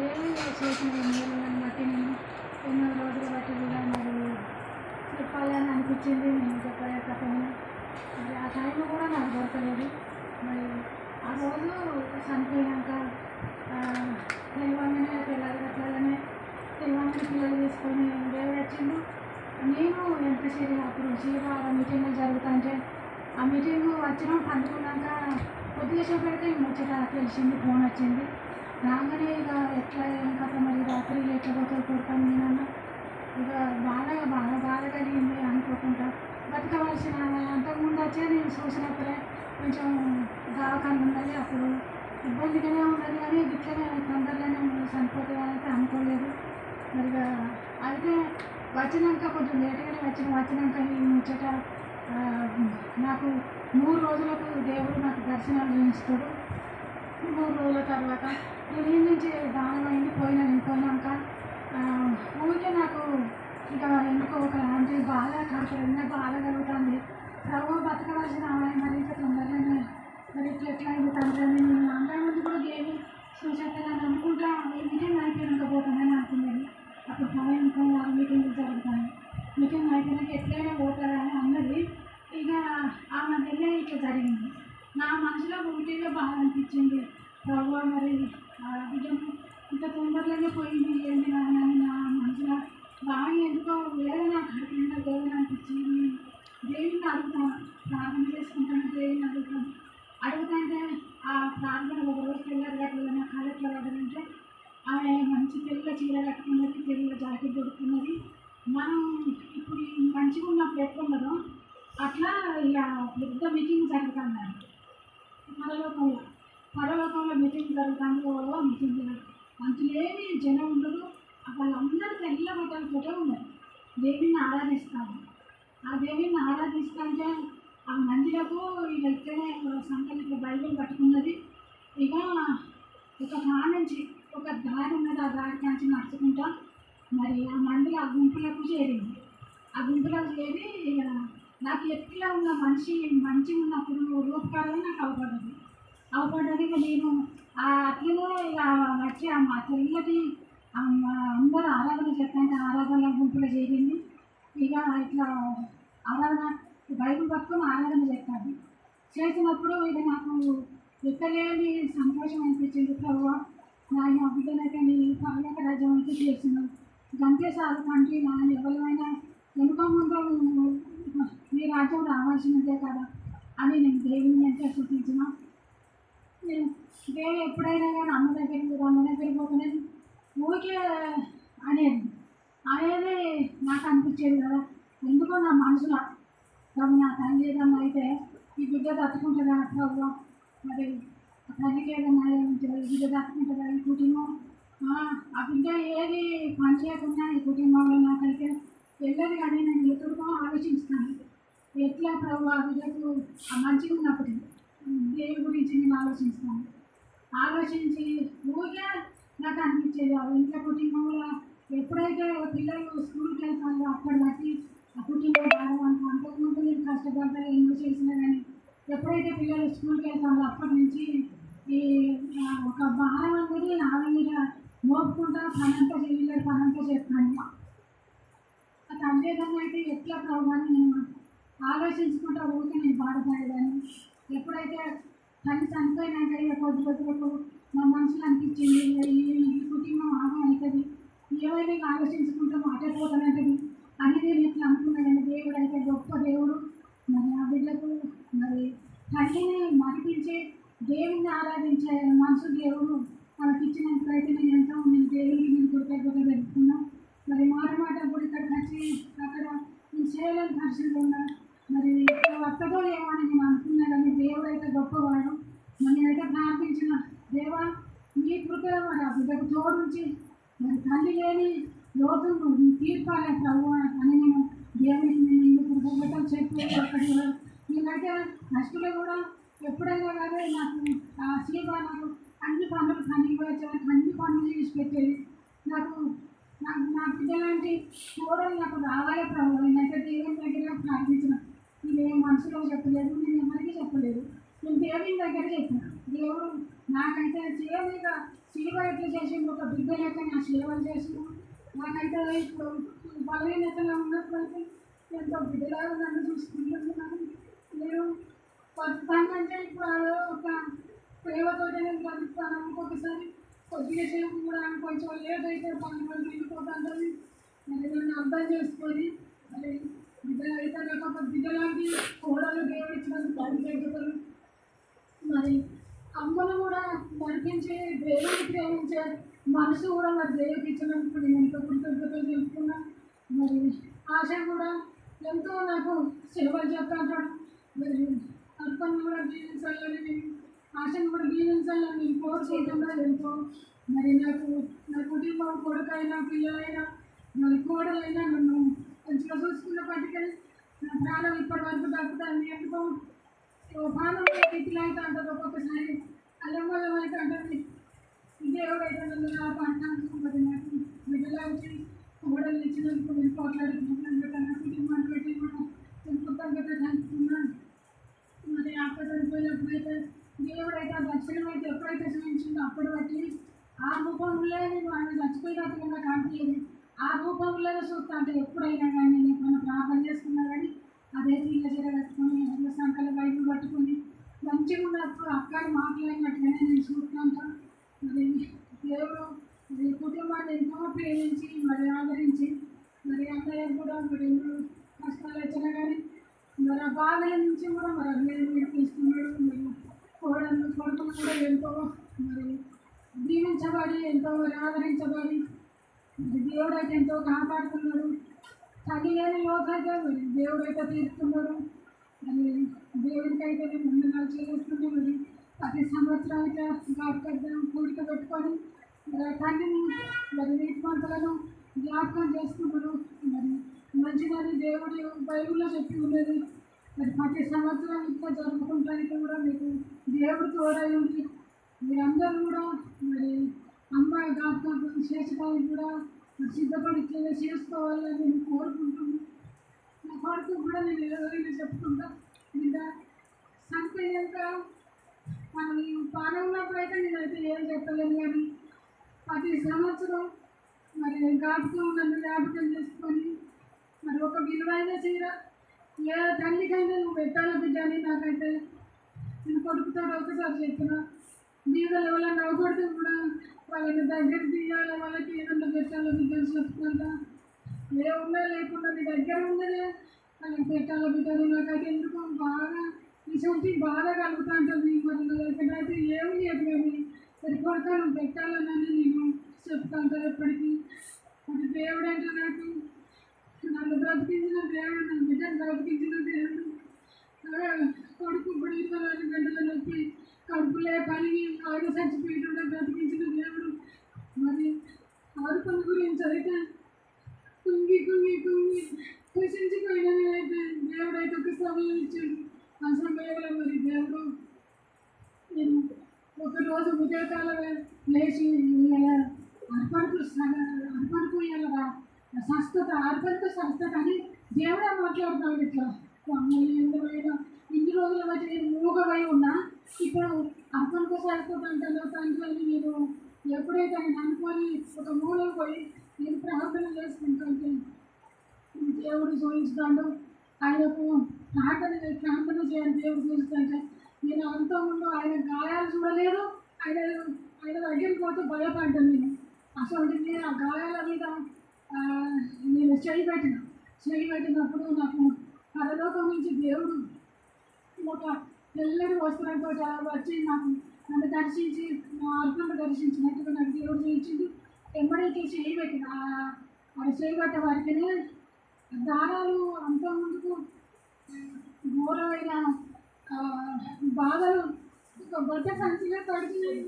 దేవుడు చేసిన మేలులను బట్టి నేను ఎన్నో రోజులు బట్టి కూడా మరి చెప్పాలని అనిపించింది. నేను చెప్పలేకపోయినా మరి ఆ టైం కూడా నాకు దొరకలేదు. మరి ఆ రోజు చనిపోయాక తెలివంగానే పిల్లలు గట్లనే తెలివంగా పిల్లలు తీసుకొని దేవుడు వచ్చిండు. నేను ఎంత సరే అప్పుడు శివరాల మీటింగ్ జరుగుతుంటే ఆ మీటింగ్ వచ్చినాం పండుకున్నాక కొద్దిగా సేపు పెడితే ముచ్చట తెలిసింది ఫోన్ వచ్చింది. రాగానే ఇక ఎట్లా ఏం కథ మరి రాత్రి లేకపోతే కొడతాను కొడుతాను నేనన్నా ఇక బాగా బాగా బాగా కలిగింది అనుకోకుండా బతకవలసిన అంతకుముందు వచ్చే నేను చూసినప్పుడే కొంచెం దావకాన్ని ఉన్నది అప్పుడు. ఇబ్బందిగానే ఉన్నది కానీ ఇట్లనే తొందరగానే చనిపోతుంది అనుకోలేదు. మరి అయితే వచ్చినాక కొంచెం లేటుగానే వచ్చిన. వచ్చినాక ఈ ముచ్చట నాకు మూడు రోజులకు దేవుడు నాకు దర్శనాలు చేయిస్తాడు మూడు రోజుల తర్వాత నేను నుంచి దానం అయింది పోయినా పోయినాక ఊరికే నాకు ఇక ఎందుకో ఒక అంటే బాగా కడుపులో బాగా కలుగుతుంది. ప్రభు బతకవలసిన ఆమె మరి ఇంకా తొందరగానే మరి ఇట్లా ఎట్లా అయింది తండ్రి నేను అందరి ముందు కూడా దేవి చూసేస్తానని అనుకుంటా ఈ మీటింగ్ అయిపోయినాక పోతానని అనుకున్నాను అప్పుడు సమయం ఆరు మీటింగ్ జరుగుతాను మీటింగ్ అయిపోయినాక ఎట్లయినా పోతారని అన్నది ఇక ఆ వెళ్ళే ఇట్లా జరిగింది. నా మనసులో ఊటీలో బాగా అనిపించింది. ప్రభు మరి ఆ ఇంత తొందరలోనే పోయింది ఏంటి నాన్న నా మంచిగా బాగా ఎందుకో వేదన కడుపునిండా వేదన అనిపించింది. దేవుని అడుగుతాను ప్రార్థన చేసుకుంటాను దేవుని అడుగుతాను అడుగుతాంటే ఆ ప్రార్థన ఒక రోజు పిల్లలు కట్టలేదు నా కాలు ఎట్లా పడదంటే ఆమె మంచి తెల్ల చీర కట్టుకున్నది తెల్ల జాకెట్ దొరుకుతున్నది. మనం ఇప్పుడు మంచిగా మంచిగా ఉన్నప్పుడు ఎట్లున్నదో అట్లా ఇలా పెద్ద మీటింగ్ జరుగుతుంది పరలోకంలో పరలోకంలో మీటింగ్ జరుగుతాను ఓ మీటింగ్ మంచులేమి జనం ఉండదు వాళ్ళందరూ తెల్ల బట్టలతోటే ఉన్నారు దేవిని ఆరాధిస్తాను ఆ దేవిని ఆరాధిస్తాంటే ఆ మందిరకు ఇక ఇక్కడే సంకల్ప ఇట్లా బైబిల్ పట్టుకున్నది. ఇక ఒక కా నుంచి ఒక దారి ఉన్నది. ఆ దారి కాంచి నడుచుకుంటా మరి ఆ మందిలో ఆ గుంపులకు చేరింది. ఆ గుంపులకు చేరి ఇక నాకు ఎత్తులో ఉన్న మనిషి మంచిగా ఉన్నప్పుడు రూపకాలని నాకు అవపడదు అవపడ్డది ఇక నేను. ఆ అట్లనే ఇక వచ్చి ఆ మా తెల్లటి మా అందరూ ఆరాధన చెప్తాంటే ఆరాధన గుంపులో చేరింది. ఇక ఇట్లా ఆరాధన బైబిల్ పట్టుకొని ఆరాధన చేస్తాను చేసినప్పుడు ఇక నాకు ఎక్కలేని సంతోషం అనిపించింది. ప్రభు నాయన బిడ్డనైతే నీ పర్యాక రాజ్యం అయితే చేస్తున్నావు గంతే సాగు తండ్రి నా ఎవరైనా వెనుక ముందు మీ నీ రాజ్యం రావాల్సినదే కదా అని నేను దేవుని అంటే చూపించిన. నేను దేవుడు ఎప్పుడైనా కానీ అమ్మ దగ్గరికి అమ్మ దగ్గరికి ఊరికే అనేది అనేది నాకు అనిపించేది కదా. ఎందుకో నా మనసులో ప్రభు నా తల్లి ఏదన్నా అయితే ఈ బిడ్డ తట్టుకుంటుందా ప్రభు మరి తల్లికి ఏదన్నా ఈ బిడ్డ తట్టుకుంటుందా ఈ కుటుంబం? ఆ, బిడ్డ ఏది పని చేయకుండా ఈ కుటుంబంలో నాకైతే వెళ్ళదు కానీ నేను ఎక్కడికో ఆలోచిస్తాను. ఎట్లా ప్రభు ఆ బిడ్డకు ఆ మంచిగా ఉన్నప్పుడు దేవుడి గురించి నేను ఆలోచిస్తాను ఆలోచించి ఊరికే నాకు అనిపించేది ఆ ఇంట్లో కుటుంబంలో ఎప్పుడైతే పిల్లలు స్కూల్కి వెళ్తారో అప్పటి బట్టి ఆ కుటుంబం భారం అంత అంతకుముందు నేను కష్టపడతా ఎన్నో చేసినా కానీ ఎప్పుడైతే పిల్లలు స్కూల్కి వెళ్తారో అప్పటి నుంచి ఈ ఒక భారం అనేది ఆమె మీద మోపుకుంటా పనంతా చేయలేదు పనంతా చేస్తాను. ఆ తల్లిదండ్రులు అయితే ఎట్లా ప్రభావాన్ని నేను ఆలోచించుకుంటా ఊరికే నేను బాధపడేదాన్ని. ఎప్పుడైతే తల్లి చనిపోయినాక ఇక కొద్ది కొద్దిగా మా మనసులో అనిపించింది ఈ కుటుంబం ఆగం అవుతుంది. ఏమైనా ఇక ఆలోచించుకుంటూ మాట్లాడిపోతానంటది అని నేను ఇట్లా అనుకున్నాను దేవుడు అయితే గొప్ప దేవుడు. మరి ఆ బిడ్డకు మరి తల్లిని మరిపించే దేవుణ్ణి ఆరాధించే మనసు దేవుడు మనకి ఇచ్చినందుకైతే నేను ఎంతో నేను దేవుడికి నేను కృతజ్ఞత తెలుపుకున్నా మరి మాట మాట కూడా ఇక్కడికి వచ్చి అక్కడ నేను చేయలేని పరిస్థితులు ఉన్నా మరి ఇక్కడ వస్తుందో ఏమో అని నేను అనుకున్నా కానీ దేవుడు అయితే గొప్పవాడు. మరి నేనైతే ప్రార్థించిన దేవా మీ కృప మరి ఆ బిడ్డకు తోడుంచి మరి తల్లి లేని లోతు తీర్పాలే ప్రభు అని నేను దేవునికి నేను ఇందుకు కృతజ్ఞతలు చెప్పి అక్కడికి నేనైతే నష్టలో కూడా ఎప్పుడైనా కానీ నాకు ఆ నాకు అన్ని పనులు పనికి వచ్చేవారికి అన్ని పనులు చేసి పెట్టేది. నాకు నాకు నాకు ఇలాంటి కోడలు నాకు రావాలి ప్రభు. నేనైతే దేవుని దగ్గర ప్రార్థించాను నేను మనసులో చెప్పలేదు నేను ఎవరికి చెప్పలేదు నేను దేవుని దగ్గర చెప్పిన దేవుడు నాకైతే సేవ ఇక సేవ ఎట్లా చేసిండు ఒక బిడ్డ లెక్క నా సేవలు చేసిండు అయితే ఇప్పుడు బలహీనతలో ఉన్నటువంటి ఎంతో బిడ్డలాగా నన్ను చూసుకుంటున్నాను నేను బతుకుతాను అంటే ఇప్పుడు అదో ఒక ప్రేమతో నేను బతుకుతాను ఇంకొకసారి కొద్దిగా సేపు కూడా కొంచెం లేట్ అయితే పని పని వెళ్ళిపోతాను మరి నన్ను అర్థం చేసుకొని మరి బిడ్డ అయితే నాకు ఒక బిడ్డలాంటి కోడలు దేవుడు ఇచ్చినందుకు కృతజ్ఞతలు మరి అమ్మను కూడా నడిపించి దేవుడికి ప్రేమించే మనసు కూడా మరి దేవుడికి ఇచ్చినందుకు నేను ఎంతో కృతజ్ఞతలు తెలుపుకున్నా మరి ఆశ కూడా ఎంతో నాకు సేవలు చెప్తాడు మరి అర్పణ కూడా జీవించాలని నేను ఆశను కూడా జీవించాలని నేను కోరుకుంటున్నా ఎంతో. మరి నాకు నా కుటుంబం కొడుకైనా పిల్లలైనా మరి కోడలైనా నన్ను మంచిగా చూసుకున్న నా ప్రాణం ఇప్పటి వరకు తగ్గుతాను ఎందుకో పానం ఇట్లా అయితే అంటారు ఒక్కొక్కసారి అల్లమల్లం అయితే అంటుంది దేవుడు ఎవరైతే నన్ను నా పంటాను నాకు బిడ్డలా వచ్చి కోడలు ఇచ్చినందుకు మీరు పోట్లాడుతున్నాను నా కుటుంబాన్ని పెట్టి కూడా నేను కృతజ్ఞత తెలుపుతున్నాను మరి అక్కడ చనిపోయినప్పుడైతే దేవుడు అయితే ఆ దర్శనం అయితే ఎప్పుడైతే చూపించిందో అప్పుడు బట్టి ఆ రూపంలో నేను ఆయన చచ్చిపోయినట్టుగా నాకు అనిపించలేదు ఆ రూపంలోనే చూస్తా అంటే ఎప్పుడైనా కానీ నేను ఎప్పుడైనా ప్రార్థన చేసుకున్నా కానీ అదే తీగ చీర కట్టుకొని అట్లా సంకల బైబుల్ పట్టుకొని మంచిగా ఉన్నప్పుడు అక్కడ మాట్లాడినట్టుగానే నేను చూస్తున్నాను మరి దేవుడు మరి కుటుంబాన్ని ఎంతో ప్రేమించి మరి ఆదరించి మరి అన్నయ్య కూడా మరి ఎన్నో కష్టాలు వచ్చినా కానీ మరి ఆ బాధల నుంచి కూడా మరి అన్నయ్య తీసుకున్నాడు. మరి కోడలు కొడుకులు కూడా ఎంతో మరి దీవించబడి ఎంతో మరి ఆదరించబడి మరి దేవుడు అయితే ఎంతో కాపాడుతున్నాడు తల్లి లేని లోకైతే మరి దేవుడు అయితే తీరుతున్నారు మరి దేవుడికి అయితే నేను వందనాలు చెల్లిస్తున్నాను మరి ప్రతి సంవత్సరం అయితే జ్ఞాపకం కూడిక పెట్టుకొని మరి తల్లిని మరి నీతిమంతులను జ్ఞాపకం చేస్తున్నారు మరి మంచిదని దేవుడి బైబిల్లో చెప్పి ఉండేది మరి ప్రతి సంవత్సరం ఇంకా జరుపుకుంటానికి కూడా మీకు దేవుడు తోడై ఉంది మీరందరూ కూడా మరి అమ్మాయి జ్ఞాపకం చేసుకోవడానికి కూడా సిద్ధపడి ఇట్లా చేసుకోవాలని నేను కోరుకుంటున్నాను నా కొడుకు కూడా నేను ఎవరైనా చెప్తుంటా ఇంకా చనిపోయాక మనం పానంలోకి అయితే నేనైతే ఏం చెప్పలేను కానీ ప్రతి సంవత్సరం మరి జ్ఞాపకం నన్ను జ్ఞాపకం చేసుకొని మరి ఒక విలువైన చీర ఏ తల్లికైనా నువ్వు పెట్టాలి బిడ్డ అని నాకైతే నేను కొడుకుతో ఒకసారి చెప్పిన. బీదలు ఎవరైనా నవ్వుకొడితే కూడా వాళ్ళకి దగ్గర తీయాలి వాళ్ళకి ఏదన్నా పెట్టాలో బిడ్డలు చెప్పుకుంటా ఏ ఉన్నా లేకుండా నీ దగ్గర ఉందనే వాళ్ళకి పెట్టాలి బిడ్డలు నాకైతే ఎందుకో బాగా ఇటువంటి బాధ కలుగుతా ఉంటుంది మరి నా దగ్గర అయితే ఏమి లేదు కానీ సరిపడతా పెట్టాలని నేను చెప్తా ఉంటాను ఎప్పటికీ. అది దేవుడు అంటే నాకు నన్ను బ్రతికించిన దేవుడు నన్ను బిడ్డను బ్రతికించిన దేవుడు. కొడుకు ఇప్పుడు ఇరవై నాలుగు గంటల నొప్పి కడుపులే కలిగి ఆయన చచ్చిపోయిన బ్రతికి దేవుడు మరి అరుపుల గురించి అయితే కుంగి కుంగి కుంగి కృషించిపోయిన నేనైతే దేవుడు అయితే ఒక సమయం ఇచ్చాడు. అవసరం సమయంలో మరి దేవుడు. నేను ఒకరోజు ఉదయకాలమే లేచి అర్పణకు అర్పణకు వెళ్ళరా సంస్థత అర్పణకు సంస్థత అని దేవుడే మాట్లాడుతున్నాడు ఇట్లా అమ్మాయి ఎందుకైనా ఇన్ని రోజుల మధ్య నేను మూగవై ఉన్నా. ఇప్పుడు అర్పణకు సంస్థత అంటాను తండ్రి నేను ఎప్పుడైతే ఆయన అనుకొని ఒక మూలం పోయి నేను ప్రార్థన చేసుకుంటాను. దేవుడు చూపించుతాడు ఆయనకు ప్రార్థన ప్రార్థన చేయాలి దేవుడు చూస్తుంటే నేను అంత ముందు ఆయన గాయాలు చూడలేదు. ఆయన ఆయన దగ్గరికి పోతే భయపడ్డాను నేను. అసలు నేను ఆ గాయాల మీద నేను చేయి పెట్టిన. చేయి పెట్టినప్పుడు నాకు పరలోకం నుంచి దేవుడు ఒక తెల్లని వస్త్రంతో వచ్చి నాకు నన్ను దర్శించి నా అర్థంలో దర్శించినట్టుగా నాకు దేవుడు చూపించింది ఎమ్మడైతే చేయి పెట్టిన ఆ- ఆ చేయి పెట్టే వారికినే దారాలు అంత ముందుకు ఘోరమైన బాధలు ఒక బట్ట సంచిగా తడిచినాయి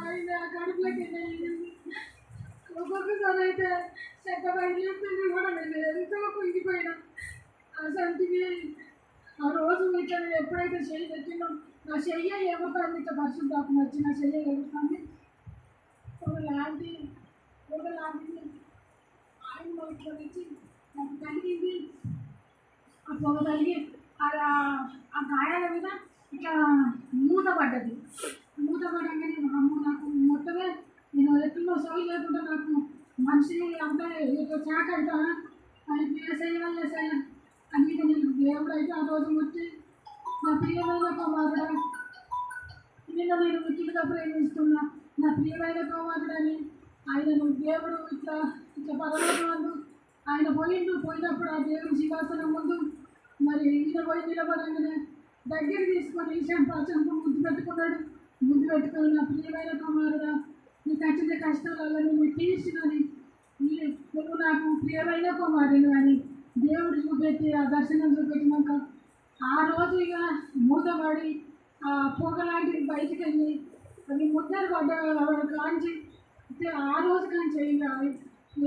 ఆయన కడుపులోకి వెళ్ళింది ఒక్కొక్కసారి అయితే చెత్త బయలుతుంటే కూడా నేను ఎంతో కుంగిపోయినా. ఆ సంతికి ఆ రోజు ఇట్లా నేను ఎప్పుడైతే చెయ్యి తెచ్చినో నా చెయ్య ఎగురుతుంది ఇట్లా పరిశుద్ధాత్మ వచ్చి నా చెయ్య ఎగురుతుంది ఒక లాంటి ఒక లాంటిది ఆయన ఇట్లా వచ్చి నాకు ఆ పొగ తల్లి ఆ ఆ గాయాల మీద ఇట్లా మూత పడ్డది మూత పడంగానే అమ్మ నాకు మొత్తమే నేను ఎట్లా సోయి లేకుండా నాకు మనిషిని అంతా ఇట్లా చాక అవుతా అని ఏసయ్య వల్ల ఏసయ్య అందుకే నేను దేవుడు అయితే ఆ రోజు వచ్చి నా ప్రియమైన కుమారుడా నిన్న నేను ఉచితగా ప్రేమిస్తున్నా నా ప్రియమైన కుమారుడని నువ్వు దేవుడు ఇట్లా ఇట్లా పరలోకమందు ఆయన పోయిండు పోయినప్పుడు ఆ దేవుడి సింహాసనం ముందు మరి ఈయన పోయి నిలబడంగానే దగ్గర తీసుకొని ఈశాన్ చెంప ముద్దు పెట్టుకున్నాడు. ముద్దు పెట్టుకొని నా ప్రియమైన కుమారుడా నీకు వచ్చిన కష్టాలలో నేను తీర్చినని నువ్వు నాకు ప్రియమైన కుమారుడు అని దేవుడు చూపెట్టి ఆ దర్శనం చూపెట్టినాక ఆ రోజు ఇక మూతపడి ఆ పొగ లాంటిది బయటికి వెళ్ళి అది ముద్దలు పడ్డ కాంచి ఆ రోజు కాంచి ఇక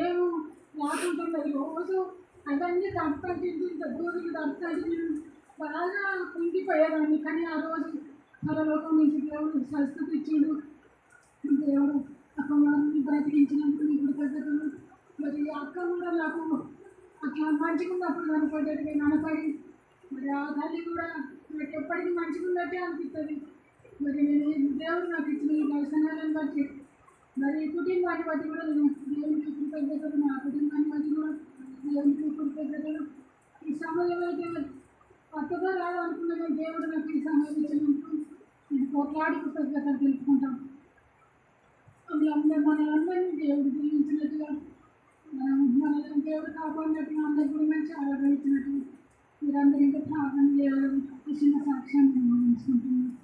ఏమో రాకుంటున్నది రోజు అవన్నీ దంపతి ఇంత దంపతి బాగా కుంగిపోయేదాన్ని కానీ ఆ రోజు పరలోకం నుంచి దేవుడు స్వస్థత ఇచ్చిండు. దేవుడు అక్క మనల్ని బ్రతికించినందుకు ఇప్పుడు కృతజ్ఞతలు. మరి అక్క కూడా నాకు అట్లా మంచిగా ఉన్నప్పుడు కనపడ్డట్టుగా కనపడి మరి ఆ తల్లి కూడా నాకు ఎప్పటికీ మంచిగా ఉన్నట్టే అనిపిస్తుంది. మరి నేను దేవుడు నాకు ఇచ్చిన ఈ దర్శనాలను బట్టి మరి కుటుంబాన్ని బట్టి కూడా నేను దేవునికి కృతజ్ఞతలు నా కుటుంబాన్ని బట్టి కూడా దేవునికి కృతజ్ఞతలు ఈ సమయం అయితే కొత్తగా రావాలనుకున్న దేవుడు నాకు ఈ సమయం ఇచ్చినందుకు నేను కొట్లాడి కృతజ్ఞతలు తెలుసుకుంటాం అందరూ మన అందరినీ దేవుడు దీవించినట్టుగా మనం మన దేవుడు కాపాడినట్టుగా అందరి గురించి మంచి ఆరోగ్యం ఇచ్చినట్టు మీరందరూ ఇంకా ప్రార్థన చేయాలని చిన్న సాక్ష్యాన్ని నేను